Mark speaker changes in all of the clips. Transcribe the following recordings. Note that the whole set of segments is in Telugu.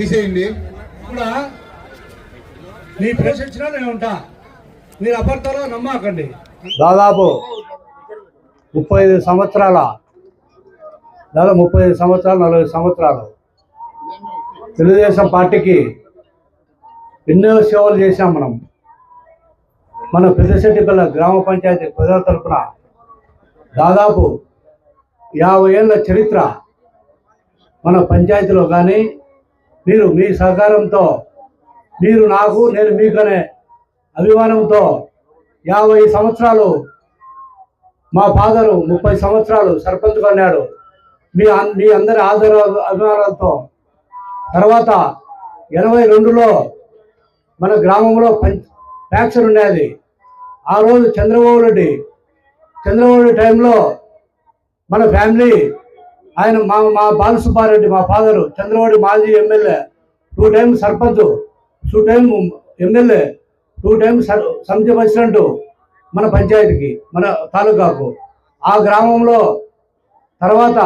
Speaker 1: తీసేయండి.
Speaker 2: కూడా మీ ప్లేస్ ఇచ్చినా నేను ఉంటా. మీరు అబద్ధాలు నమ్మకండి.
Speaker 3: దాదాపు ముప్పై ఐదు సంవత్సరాల దాదాపు ముప్పై ఐదు సంవత్సరాలు నలభై సంవత్సరాలు తెలుగుదేశం పార్టీకి ఎన్నో సేవలు చేశాం మనం. మన పెద్దశెట్టిపల్లి గ్రామ పంచాయతీ ప్రజల తరపున దాదాపు యాభై ఏళ్ళ చరిత్ర మన పంచాయతీలో కానీ మీరు మీ సహకారంతో మీరు నాకు నేను మీకనే అభిమానంతో యాభై సంవత్సరాలు మా ఫాదరు ముప్పై సంవత్సరాలు సర్పంచ్ కొన్నాడు మీ అన్- మీ అందరి ఆదర అభిమానాలతో తర్వాత ఎనభై రెండులో మన గ్రామంలో పం ఫ్యాక్చర్ ఉండేది. ఆ రోజు చంద్రబాబు రెడ్డి చంద్రబాబు రెడ్డి టైంలో మన ఫ్యామిలీ ఆయన మా మా బాలసుబ్బారెడ్డి మా ఫాదరు చంద్రవాడి మాజీ MLA two time sarpanch two time MLA two time sir సమితి ప్రెసిడెంట్ మన పంచాయతీకి మన తాలూకాకు. ఆ గ్రామంలో తర్వాత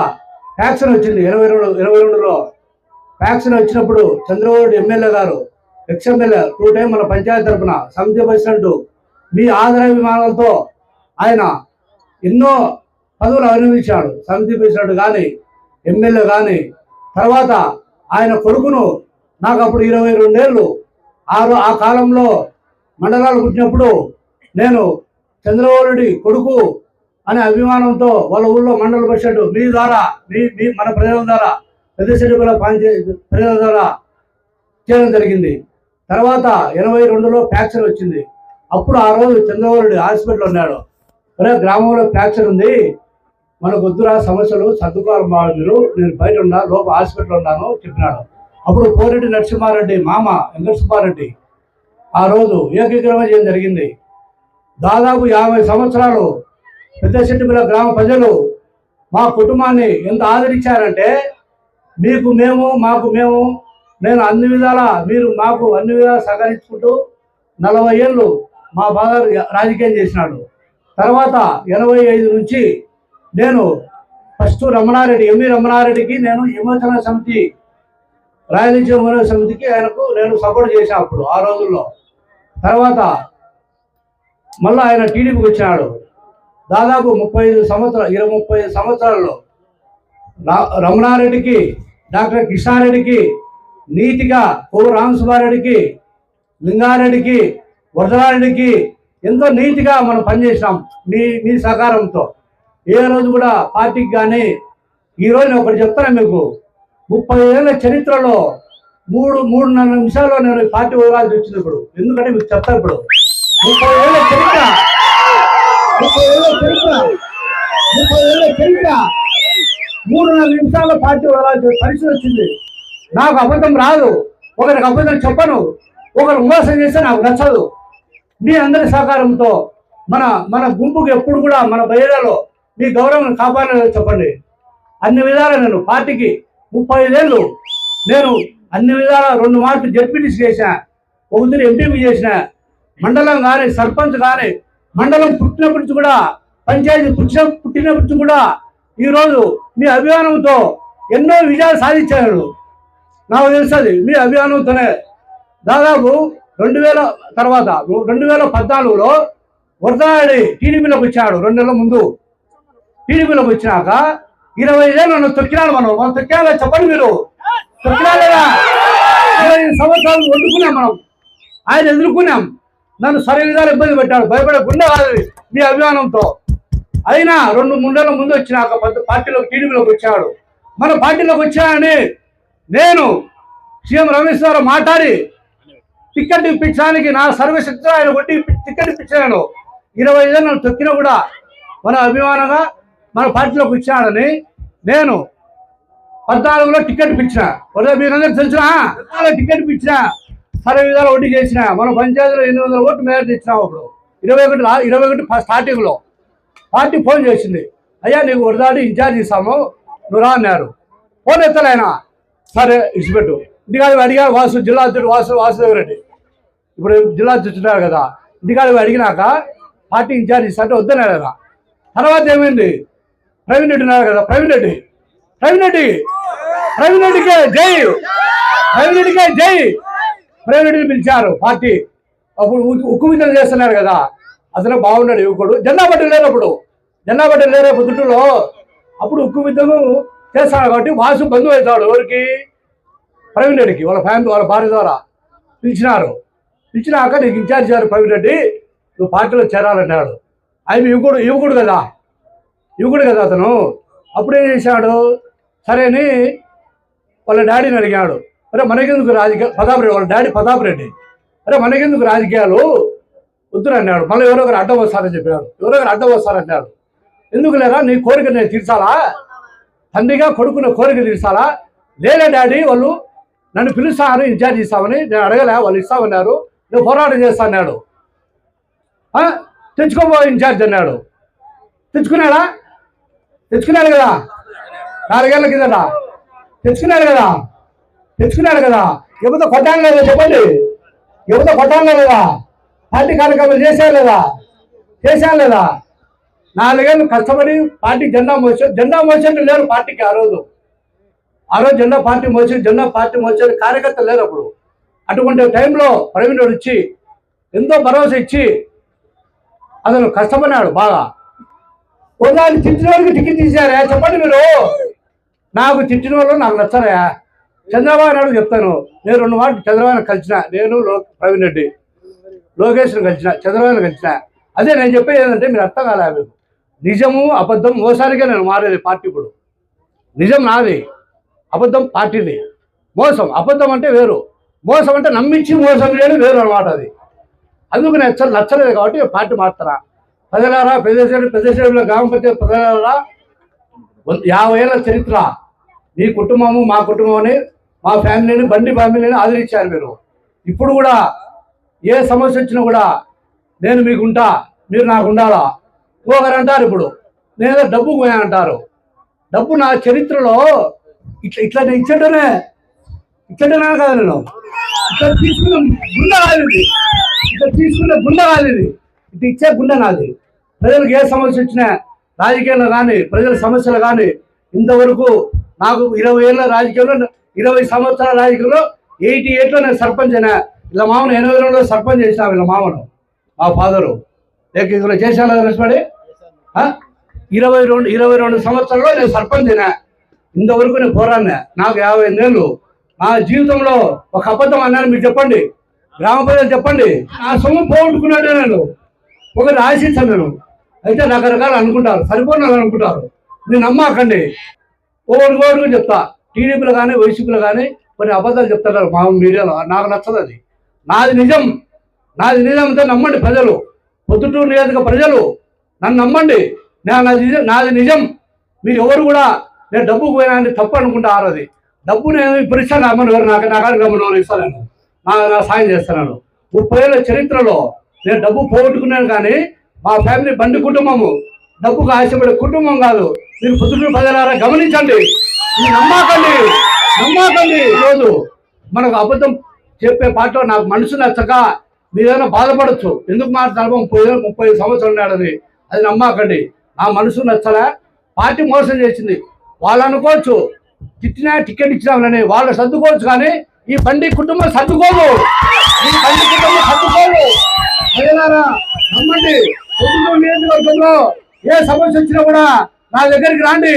Speaker 3: ఫ్యాక్షన్ వచ్చింది ఇరవై రెండు ఇరవై రెండులో. ఫ్యాక్షన్ వచ్చినప్పుడు చంద్రబాబు ఎమ్మెల్యే గారు ఎక్స్ ఎమ్మెల్యే టూ టైం మన పంచాయతీ తరఫున సమితి ప్రెసిడెంట్ మీ ఆదరాభిమానాలతో ఆయన ఎన్నో పదవులు అనుభవించాడు సమితి ప్రెసిడెంట్ కానీ ఎమ్మెల్యే కానీ తర్వాత ఆయన కొడుకును నాకు అప్పుడు ఇరవై రెండేళ్ళు. ఆ ఆ కాలంలో మండలాలు పుట్టినప్పుడు నేను చంద్రబాబు రెడ్డి కొడుకు అనే అభిమానంతో వాళ్ళ ఊళ్ళో మండల పరిషత్ మీ ద్వారా మీ మీ మన ప్రజల ద్వారా ప్రదేశాలు కూడా పనిచే ప్రజల ద్వారా చేయడం జరిగింది. తర్వాత ఎనభై రెండులో ఫ్రాక్చర్ వచ్చింది. అప్పుడు ఆ రోజు చంద్రబాబు రెడ్డి హాస్పిటల్ ఉన్నాడు. ఒరే గ్రామంలో ఫ్రాక్చర్ ఉంది. మనకు వద్దురా సమస్యలు సర్దుకోవాలి మీరు. నేను బయట ఉన్నా లోపల హాస్పిటల్ ఉన్నాను చెప్పినాడు. అప్పుడు కోరెడ్డి నరసింహారెడ్డి మామ వెంకట సుబ్బారెడ్డి ఆ రోజు ఏకీకరణ చేయడం జరిగింది. దాదాపు యాభై సంవత్సరాలు పెద్దశెట్టిపల్లి గ్రామ ప్రజలు మా కుటుంబాన్ని ఎంత ఆదరించారంటే మీకు మేము మాకు మేము నేను అన్ని విధాల మీరు మాకు అన్ని విధాలు సహకరించుకుంటూ నలభై ఏళ్ళు మా బాగా రాజకీయం చేసినాడు. తర్వాత ఎనభై ఐదు నుంచి నేను ఫస్ట్ రమణారెడ్డి ఎంవి రమణారెడ్డికి నేను విమోచన సమితి రాయలసీమ విమోచన సమితికి ఆయనకు నేను సపోర్ట్ చేశాను అప్పుడు ఆ రోజుల్లో. తర్వాత మళ్ళీ ఆయన టీడీపీకి వచ్చినాడు. దాదాపు ముప్పై ఐదు సంవత్సరాలు ఇరవై ముప్పై ఐదు సంవత్సరాల్లో రా- రమణారెడ్డికి డాక్టర్ కిషారెడ్డికి నీతిగా కోవు రామసుబ్బారెడ్డికి లింగారెడ్డికి వరదరారెడ్డికి ఎంతో నీతిగా మనం పనిచేసినాం మీ మీ సహకారంతో. ఏ రోజు కూడా పార్టీకి కానీ ఈ రోజు నేను ఒకటి చెప్తాను మీకు. ముప్పై ఏళ్ళ చరిత్రలో మూడు మూడున్నర నిమిషాల్లో నేను పార్టీ వదలాల్సి వచ్చింది ఇప్పుడు. ఎందుకంటే మీకు చెప్తాను ఇప్పుడు. ముప్పై ఏళ్ళ చరిత్ర. ముప్పై ఏళ్ళ చరిత్ర. ముప్పై ఏళ్ళ చరిత్ర. మూడున్నర నిమిషాల్లో పార్టీ వదలాల్సిన పరిస్థితి వచ్చింది. నాకు అబద్ధం రాదు. ఒకరికి అబద్ధం చెప్పను. ఒకరు మోసం చేస్తే నాకు నచ్చదు. మీ అందరి సహకారంతో మన మన గుంపుకి ఎప్పుడు కూడా మన బయలులో మీ గౌరవం కాపాడాలని చెప్పండి. అన్ని విధాలా నేను పార్టీకి ముప్పై ఐదేళ్ళు నేను అన్ని విధాలా రెండు మార్పులు జడ్పీటీసీ చేసిన ఒకసారి ఎంపీపీ చేసిన మండలం కానీ సర్పంచ్ కానీ మండలం పుట్టినప్పటి నుంచి కూడా పంచాయతీ పుట్టిన పుట్టినప్పటి నుంచి కూడా ఈరోజు మీ అభిమానంతో ఎన్నో విజయాలు సాధించారు. నాకు తెలుస్తుంది మీ అభిమానంతోనే దాదాపు రెండు వేల తర్వాత రెండు వేల పద్నాలుగులో వరదాడి టీడీపీలోకి వచ్చాడు రెండు నెలల ముందు. టీడీపీలోకి వచ్చినాక ఇరవై ఏళ్ళు నన్ను తొక్కినాడు మనం. మనం తొక్కినా చెప్పండి మీరు. తొక్కినా ఇరవై ఐదు సంవత్సరాలు వండుకున్నాం మనం. ఆయన ఎదుర్కొన్నాం. నన్ను సరైన విధాలు ఇబ్బంది పెట్టాడు. భయపడే గుండె కాదు మీ అభిమానంతో. అయినా రెండు మూడేళ్ళ ముందు వచ్చినాక పెద్ద పార్టీలోకి టీడీపీలోకి వచ్చాడు మన పార్టీలోకి వచ్చానని నేను సీఎం రమేష్ గారు మాట్లాడి టికెట్ ఇప్పించడానికి నా సర్వశక్తితో ఆయన కొట్టి టికెట్ ఇప్పించాను. ఇరవై ఐదు నన్ను తొక్కినా కూడా మన అభిమానంగా మన పార్టీలోకి వచ్చాడని నేను పద్నాలుగులో టికెట్ పిచ్చిన ఉదయం మీరందరూ తెలిసిన? టికెట్ పిచ్చిన సరే విధాలు వడ్డీ చేసిన. మన పంచాయతీలో ఎనిమిది వందల ఓట్లు మేర తెచ్చినాం అప్పుడు. ఇరవై ఒకటి ఇరవై ఒకటి ఫస్ట్ స్టార్టింగ్లో పార్టీ ఫోన్ చేసింది. అయ్యా నీకు వరదాడి ఇన్ఛార్జ్ ఇస్తాము. నువ్వు రా అన్నారు. ఫోన్ ఎత్తలేనా సరే ఇచ్చిపెట్టు. ఇంటికాడ అడిగా వాసు జిల్లా అధ్యక్షుడు వాసు వాసుదేవ్ రెడ్డి. ఇప్పుడు జిల్లా అధ్యక్షుడు కదా. ఇంటికాడ అడిగినాక పార్టీ ఇన్ఛార్జ్ ఇస్తా అంటే వద్దనే తర్వాత ఏమైంది? ప్రవీణ్ రెడ్డి ఉన్నారు కదా ప్రవీణ్ రెడ్డి. ప్రవీణ్ రెడ్డి. ప్రవీణ్ రెడ్డికే జై. ప్రవీణ్ రెడ్డికే జై. ప్రవీణ్ రెడ్డిని పిలిచారు పార్టీ. అప్పుడు ఉక్కు- ఉక్కు చేస్తున్నారు కదా. అసలు బాగున్నాడు యువకుడు. జెండా బట్టలు లేరు అప్పుడు జెండా బట్టలు లేరు పొద్దుటూరులో అప్పుడు ఉక్కు విధము చేస్తాడు కాబట్టి వాసు బంధువు అవుతాడు ఎవరికి? ప్రవీణ్ రెడ్డికి వాళ్ళ ఫ్యామిలీ వాళ్ళ భార్య ద్వారా పిలిచినారు. పిలిచినాక నీకు ఇన్ఛార్జ్ గారు ప్రవీణ్ రెడ్డి నువ్వు పార్టీలో చేరాలన్నాడు. ఆయన యువకుడు యువకుడు కదా. యువకుడు కదా అతను. అప్పుడు ఏం చేశాడు? సరే అని వాళ్ళ డాడీని అడిగాడు. అరే మనకెందుకు రాజకీయ ప్రతాప్ రెడ్డి వాళ్ళ డాడీ ప్రతాప్ రెడ్డి అరే మనకెందుకు రాజకీయాలు? వద్దురు అన్నాడు. మళ్ళీ ఎవరో ఒకరు అడ్డం వస్తారని చెప్పాడు. ఎవరో ఒకరు అడ్డం వస్తారన్నాడు ఎందుకు లేరా? నీ కోరిక నేను తీర్చాలా? తండ్రిగా కొడుకున్న కోరిక తీర్చాలా? లేలే డాడీ వాళ్ళు నన్ను పిలుస్తాను ఇన్ఛార్జ్ ఇస్తామని నేను అడగలే వాళ్ళు ఇస్తామన్నారు. నేను పోరాటం చేస్తా అన్నాడు. తెచ్చుకోబో ఇన్ఛార్జ్ అన్నాడు. తెచ్చుకున్నాడా? తెచ్చుకున్నాడు కదా? నాలుగేళ్ళ కిందట. తెచ్చుకున్నాడు కదా? తెచ్చుకున్నాడు కదా? ఎవరితో కొట్టాను లేదా చెప్పండి. ఎవరితో కొట్టాను లేదా పార్టీ కార్యక్రమాలు చేశాను లేదా చేశాను లేదా నాలుగేళ్ళు కష్టపడి పార్టీ జెండా మోసే జెండా మోసేది లేరు పార్టీకి ఆ రోజు. ఆ రోజు జెండా పార్టీ మోసి జెండా పార్టీ మోసేది కార్యకర్తలు లేరు అప్పుడు. అటువంటి టైంలో ప్రవీణుడు ఇచ్చి ఎంతో భరోసా ఇచ్చి అతను కష్టపడినాడు బాగా. ఉదాహరణ తిట్టిన వాళ్ళకి టికెట్ తీశారా? చెప్పండి మీరు. నాకు తిట్టిన వాళ్ళు నాకు నచ్చరా. చంద్రబాబు నాయుడు చెప్తాను. నేను రెండు మాటలు చంద్రబాబు కలిసిన. నేను లో ప్రవీణ్ రెడ్డి. లోకేష్ను కలిసిన చంద్రబాబు కలిసిన. అదే నేను చెప్పేది ఏంటంటే మీరు అర్థం కాలే మీకు నిజము అబద్ధం మోసానికే నేను మారేది పార్టీ ఇప్పుడు. నిజం నాది. అబద్ధం పార్టీది. మోసం. అబద్ధం అంటే వేరు. మోసం అంటే నమ్మించి మోసం చేయడం వేరు అనమాట అది. అందుకు నేను నచ్చలేదు కాబట్టి పార్టీ మారుతున్నా. ప్రజలారా పెద్దశ్రేణి పెద్దశ్రేణిలో గ్రామ పంచాయతీ ప్రజలారా యాభై ఏళ్ళ చరిత్ర. మీ కుటుంబము మా కుటుంబం అని మా ఫ్యామిలీని బండి ఫ్యామిలీని ఆదరించారు మీరు. ఇప్పుడు కూడా ఏ సమస్య వచ్చినా కూడా నేను మీకుంటా మీరు నాకు ఉండాలా ఇంకొకరు అంటారు ఇప్పుడు. నేను డబ్బు పోయానంటారు డబ్బు నా చరిత్రలో ఇట్లా ఇట్లా నేను ఇచ్చటనే ఇచ్చటనా కదా నేను. ఇట్లా తీసుకున్న గుండె కాదు ఇది. ఇట్లా తీసుకున్న గుండె కాదు ఇది. ఇట్లా ఇచ్చే గుండె నాది. ప్రజలకు ఏ సమస్య వచ్చినా రాజకీయాల్లో కానీ ప్రజల సమస్యలు కానీ ఇంతవరకు నాకు ఇరవై ఏళ్ళ రాజకీయంలో ఇరవై సంవత్సరాల రాజకీయంలో ఎయిటీ ఎయిట్లో నేను సర్పంచ్ అయినా. ఇలా మామను ఎనభై రెండులో సర్పంచ్ చేసినా వీళ్ళ మామను మా ఫాదరు. లేక ఇక్కడ చేశాను కదా ఇరవై రెండు ఇరవై రెండు సంవత్సరాల్లో నేను సర్పంచ్ అయినా. ఇంతవరకు నేను పోరాడినా. నాకు యాభై ఏళ్ళు నా జీవితంలో ఒక అబద్ధం అన్నాను మీరు చెప్పండి. గ్రామ ప్రజలు చెప్పండి. నా సొమ్ము పోగొట్టుకున్నాడు నేను. ఒకటి ఆశించాను నేను. అయితే రకరకాలు అనుకుంటారు సరిపోయిన అనుకుంటారు. నేను నమ్మకండి. ఓడి ఓడిగా చెప్తా. టీడీపీలు కానీ వైసీపీలో కానీ కొన్ని అబద్ధాలు చెప్తారు మా మీడియాలో. నాకు నచ్చదు అది. నాది నిజం. నాది నిజం నమ్మండి ప్రజలు. పొద్దుటూరు నియోజక ప్రజలు నన్ను నమ్మండి. నా నాది నిజం నాది నిజం. మీరు ఎవరు కూడా నేను డబ్బు పోయినా అని తప్పు అనుకుంటారు అది. డబ్బు నేను ఇప్పుడు ఇస్తాను అమ్మను ఎవరు? నాకు నా కాడికి రమ్మని ఇస్తాను నా నా సాయం చేస్తున్నాను ముప్పై ఏళ్ళ చరిత్రలో నేను డబ్బు పోగొట్టుకున్నాను కానీ మా ఫ్యామిలీ బండి కుటుంబము డబ్బుకు ఆశపడే కుటుంబం కాదు. మీరు పుత్రుడు ప్రజలారా గమనించండి. మీరు నమ్మకండి. నమ్మకండి ఈరోజు మనకు అబద్ధం చెప్పే పాటలో నాకు మనసు నచ్చక మీరైనా బాధపడచ్చు. ఎందుకు మాట్లాడతాము ముప్పై ముప్పై సంవత్సరాలు ఉన్నాడని. అది నమ్మకండి. నా మనసు నచ్చలే పార్టీ మోసం చేసింది. వాళ్ళు అనుకోవచ్చు తిట్టినా టికెట్ ఇచ్చినామని. వాళ్ళు సర్దుకోవచ్చు కానీ ఈ బండి కుటుంబం సర్దుకోదు. ఈ బండి కుటుంబం సర్దుకోదు. ప్రజలారా నమ్మండి. పొద్దుటూరు నియోజకవర్గంలో ఏ సమస్య వచ్చినా కూడా నా దగ్గరికి రాండి.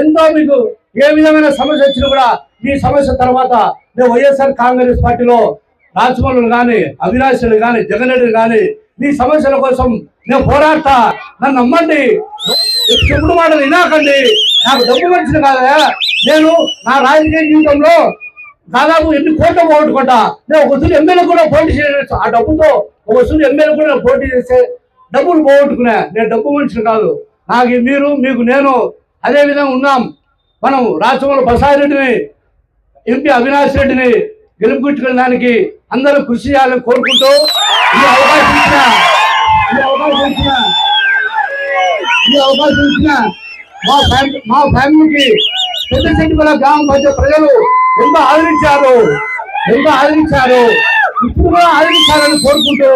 Speaker 3: ఎంతో మీకు ఏ విధమైన సమస్య వచ్చినా కూడా మీ సమస్య తర్వాత నేను వైఎస్ఆర్ కాంగ్రెస్ పార్టీలో రాజమౌళులు కానీ అవినాశులు కానీ జగన్ రెడ్డి కానీ మీ సమస్యల కోసం నేను పోరాడతా. నన్ను నమ్మండి. చెప్పుడు మాటలు వినాకండి. నాకు డబ్బు మంచిది కాదా నేను నా రాజకీయ జీవితంలో దాదాపు ఎన్ని కోట్లు పోగొట్టుకుంటా. నేను ఒక వసూలు ఎమ్మెల్యే కూడా పోటీ చేయవచ్చు ఆ డబ్బుతో ఒక వసూలు ఎమ్మెల్యే కూడా పోటీ చేస్తే డబ్బులు పోగొట్టుకునే నేను డబ్బు మనిషిని కాదు. నాకు మీరు మీకు నేను అదే విధంగా ఉన్నాం. మనం రాష్ట్రంలో ప్రసాద్ రెడ్డిని ఎంపీ అవినాష్ రెడ్డిని గెలుపుకొచ్చుకోవడానికి అందరూ కృషి చేయాలని కోరుకుంటూ ఈ అవకాశం ఇచ్చిన ఈ అవకాశం ఇచ్చిన ఈ అవకాశం ఇచ్చిన మా ఫ్యామిలీ మా ఫ్యామిలీకి పెద్ద చెట్టుపల్ల గ్రామం మధ్య ప్రజలు ఎంతో ఆదరించారు. ఎంతో ఆదరించారు. ఇప్పుడు కూడా ఆదరించాలని కోరుకుంటూ